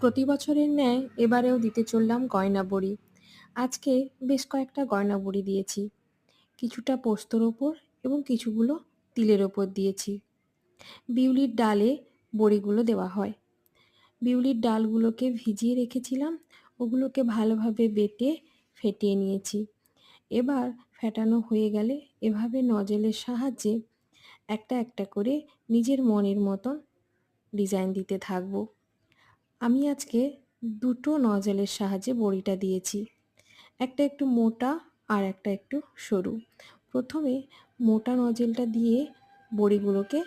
প্রতি বছরের ন্যায় এবারেও দিতে চললাম গয়না বড়ি। আজকে বেশ কয়েকটা গয়না বড়ি দিয়েছি। কিছুটা পোস্তর ওপর এবং কিছুগুলো তিলের ওপর দিয়েছি। বিউলির ডালে বড়িগুলো দেওয়া হয়। বিউলির ডালগুলোকে ভিজিয়ে রেখেছিলাম, ওগুলোকে ভালোভাবে বেটে ফেটিয়ে নিয়েছি। এবার ফেটানো হয়ে গেলে এভাবে নজলের সাহায্যে একটা একটা করে নিজের মনের মতন ডিজাইন দিতে থাকব। আমি আজকে দুটো নজলের সাহায্যে বড়িটা দিয়েছি। একটা একটু মোটা আর একটা একটু সরু। প্রথমে মোটা নজলটা দিয়ে বড়িগুলোকে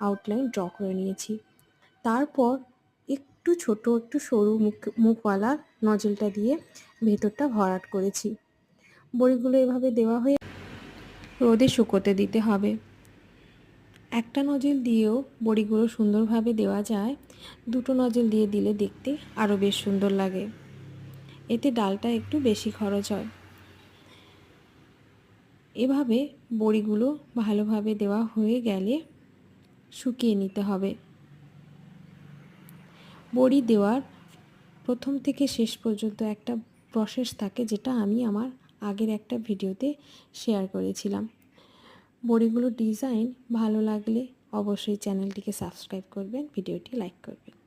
আউটলাইন ড্র করে নিয়েছি। তারপর একটু ছোট, একটু সরু মুখ, মুখওয়ালা নজলটা দিয়ে ভেতরটা ভরাট করেছি। বড়িগুলো এভাবে দেওয়া হয়ে রোদে শুকোতে দিতে হবে। একটা নজল দিয়েও বড়িগুলো সুন্দরভাবে দেওয়া যায়, দুটো নজল দিয়ে দিলে দেখতে আরও বেশ সুন্দর লাগে। এতে ডালটা একটু বেশি খরচ হয়। এভাবে বড়িগুলো ভালোভাবে দেওয়া হয়ে গেলে শুকিয়ে নিতে হবে। বড়ি দেওয়ার প্রথম থেকে শেষ পর্যন্ত একটা প্রসেস থাকে যেটা আমি আমার আগের একটা ভিডিওতে শেয়ার করেছিলাম। বড়িগুলোর ডিজাইন ভালো লাগলে অবশ্যই চ্যানেলটিকে সাবস্ক্রাইব করবেন ভিডিওটি লাইক করবেন।